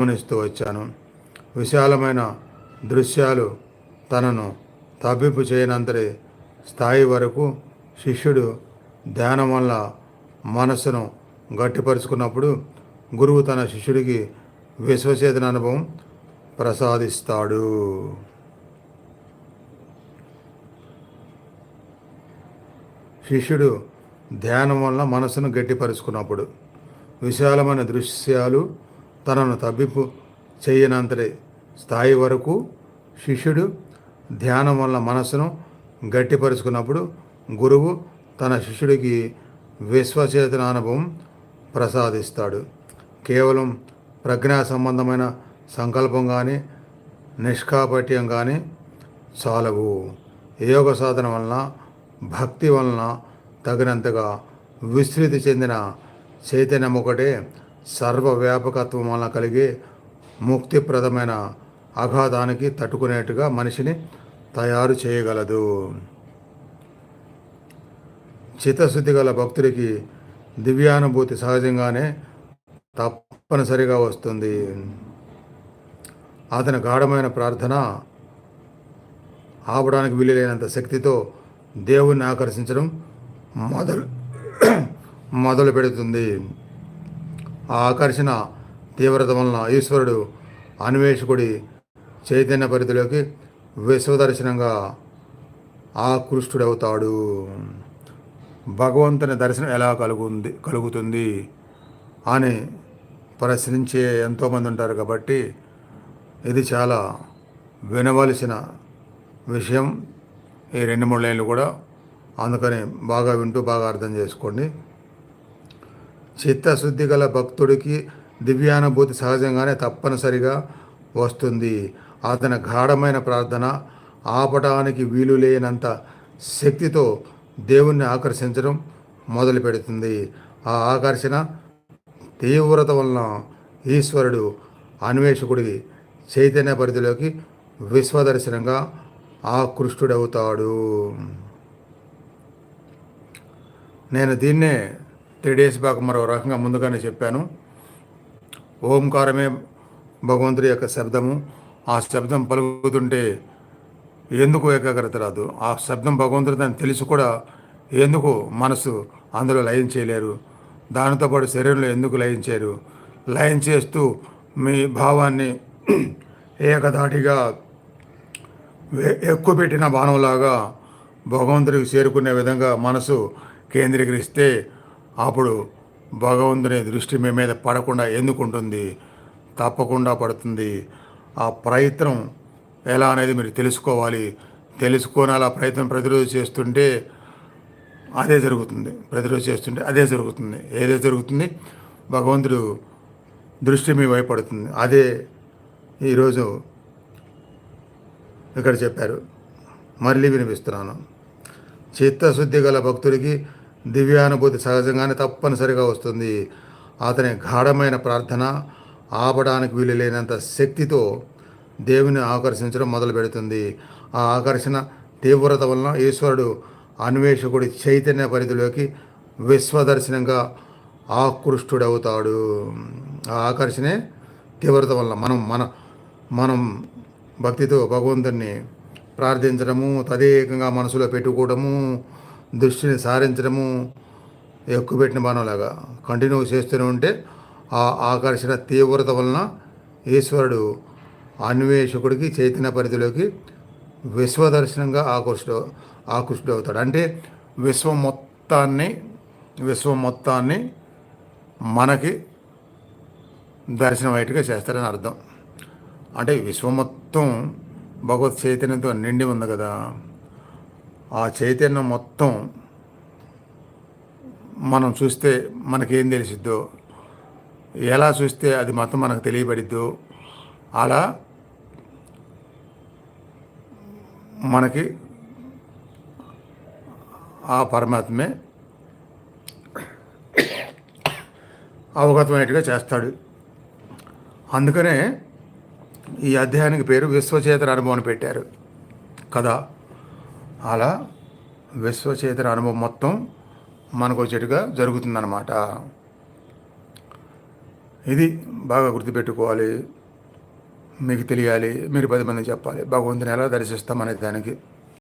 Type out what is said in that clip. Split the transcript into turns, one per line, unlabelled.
గమనిస్తూ వచ్చాను. విశాలమైన దృశ్యాలు తనను తప్పింపు చేయనంతటి స్థాయి వరకు శిష్యుడు ధ్యానం వల్ల మనస్సును గట్టిపరుచుకున్నప్పుడు గురువు తన శిష్యుడికి విశ్వచేతన అనుభవం ప్రసాదిస్తాడు. శిష్యుడు ధ్యానం వల్ల మనసును గట్టిపరుచుకున్నప్పుడు విశాలమైన దృశ్యాలు తనను తబ్బింపు చేయనంతటి స్థాయి వరకు శిష్యుడు ధ్యానం వల్ల మనసును గట్టిపరుచుకున్నప్పుడు గురువు తన శిష్యుడికి విశ్వచేతన అనుభవం ప్రసాదిస్తాడు. కేవలం ప్రజ్ఞా సంబంధమైన సంకల్పం కానీ నిష్కాపట్యం కానీ చాలవు. యోగ సాధన వలన భక్తి వలన తగినంతగా విస్తృతి చెందిన చైతన్యం ఒకటే సర్వవ్యాపకత్వం వలన కలిగే ముక్తిప్రదమైన అఘాతానికి తట్టుకునేట్టుగా మనిషిని తయారు చేయగలదు. చిత్తశుద్ధి గల భక్తుడికి దివ్యానుభూతి సహజంగానే తప్పనిసరిగా వస్తుంది. అతని గాఢమైన ప్రార్థన ఆపడానికి వీలులేనంత శక్తితో దేవుణ్ణి ఆకర్షించడం మొదలు మొదలు పెడుతుంది ఆ ఆకర్షణ తీవ్రత వలన ఈశ్వరుడు అన్వేషకుడి చైతన్య పరిధిలోకి విశ్వదర్శనంగా ఆకృష్టుడవుతాడు. భగవంతుని దర్శనం ఎలా కలుగుంది కలుగుతుంది అని ప్రశ్నించే ఎంతోమంది ఉంటారు కాబట్టి ఇది చాలా వినవలసిన విషయం. ఈ రెండు మూడు లైన్లు కూడా అందుకని బాగా వింటూ బాగా అర్థం చేసుకోండి. చిత్తశుద్ధి గల భక్తుడికి దివ్యానుభూతి సహజంగానే తప్పనిసరిగా వస్తుంది. అతని గాఢమైన ప్రార్థన ఆపటానికి వీలు లేనంత శక్తితో దేవుణ్ణి ఆకర్షించడం మొదలు పెడుతుంది. ఆ ఆకర్షణ తీవ్రత వలన ఈశ్వరుడు అన్వేషకుడి చైతన్య పరిధిలోకి విశ్వదర్శనంగా ఆకృష్టుడవుతాడు. నేను దీన్నే త్రీ డేస్ బ్యాక్ మరో రకంగా ముందుగానే చెప్పాను. ఓంకారమే భగవంతుడి యొక్క శబ్దము. ఆ శబ్దం పలుకుతుంటే ఎందుకు ఏకాగ్రత రాదు? ఆ శబ్దం భగవంతుడు అని తెలిసి కూడా ఎందుకు మనసు అందులో లయం చేయలేరు? దానితో పాటు శరీరంలో ఎందుకు లయం చేయరు? లయం చేస్తూ మీ భావాన్ని ఏకధాటిగా ఎక్కువ పెట్టిన బాణంలాగా భగవంతుడికి చేరుకునే విధంగా మనసు కేంద్రీకరిస్తే అప్పుడు భగవంతుని దృష్టి మీ మీద పడకుండా ఎందుకుంటుంది? తప్పకుండా పడుతుంది. ఆ ప్రయత్నం ఎలా అనేది మీరు తెలుసుకోవాలి. తెలుసుకొని అలా ప్రయత్నం ప్రతిరోజు చేస్తుంటే అదే జరుగుతుంది. ప్రతిరోజు చేస్తుంటే అదే జరుగుతుంది. ఏదే జరుగుతుంది? భగవంతుడు దృష్టి మీ వైపు పడుతుంది. అదే ఈరోజు ఇక్కడ చెప్పారు. మళ్ళీ వినిపిస్తున్నాను. చిత్తశుద్ధి గల భక్తుడికి దివ్యానుభూతి సహజంగానే తప్పనిసరిగా వస్తుంది. అతని గాఢమైన ప్రార్థన ఆపడానికి వీలు లేనంత శక్తితో దేవుని ఆకర్షించడం మొదలు పెడుతుంది. ఆ ఆకర్షణ తీవ్రత వలన ఈశ్వరుడు అన్వేషకుడి చైతన్య పరిధిలోకి విశ్వదర్శనంగా ఆకృష్టుడవుతాడు. ఆ ఆకర్షణే తీవ్రత వలన మనం మన మనం భక్తితో భగవంతుణ్ణి ప్రార్థించడము తదేకంగా మనసులో పెట్టుకోవడము దృష్టిని సారించడము ఎక్కుపెట్టిన బాణంలాగా కంటిన్యూ చేస్తూనే ఉంటే ఆ ఆకర్షణ తీవ్రత వలన ఈశ్వరుడు అన్వేషకుడికి చైతన్య పరిధిలోకి విశ్వదర్శనంగా ఆకర్షుడు ఆకృష్టుడు అవుతాడు అంటే విశ్వం మొత్తాన్ని విశ్వం మొత్తాన్ని మనకి దర్శనం అయ్యేట్టుగా చేస్తారని అర్థం. అంటే విశ్వం మొత్తం భగవత్ చైతన్యంతో నిండి ఉంది కదా. ఆ చైతన్యం మొత్తం మనం చూస్తే మనకేం తెలిసిద్దో ఎలా చూస్తే అది మొత్తం మనకు తెలియబడిద్దో అలా మనకి ఆ పరమాత్మే అవగతమైనట్టుగా చేస్తాడు. అందుకనే ఈ అధ్యాయానికి పేరు విశ్వచేతన అనుభవం పెట్టారు. కదా? అలా విశ్వచేతన అనుభవం మొత్తం మనకు వచ్చేట్టుగా జరుగుతుందన్నమాట. ఇది బాగా గుర్తుపెట్టుకోవాలి. మీకు తెలియాలి మీరు పది మంది చెప్పాలి. భగవంతుని ఎలా దర్శిస్తామనే దానికి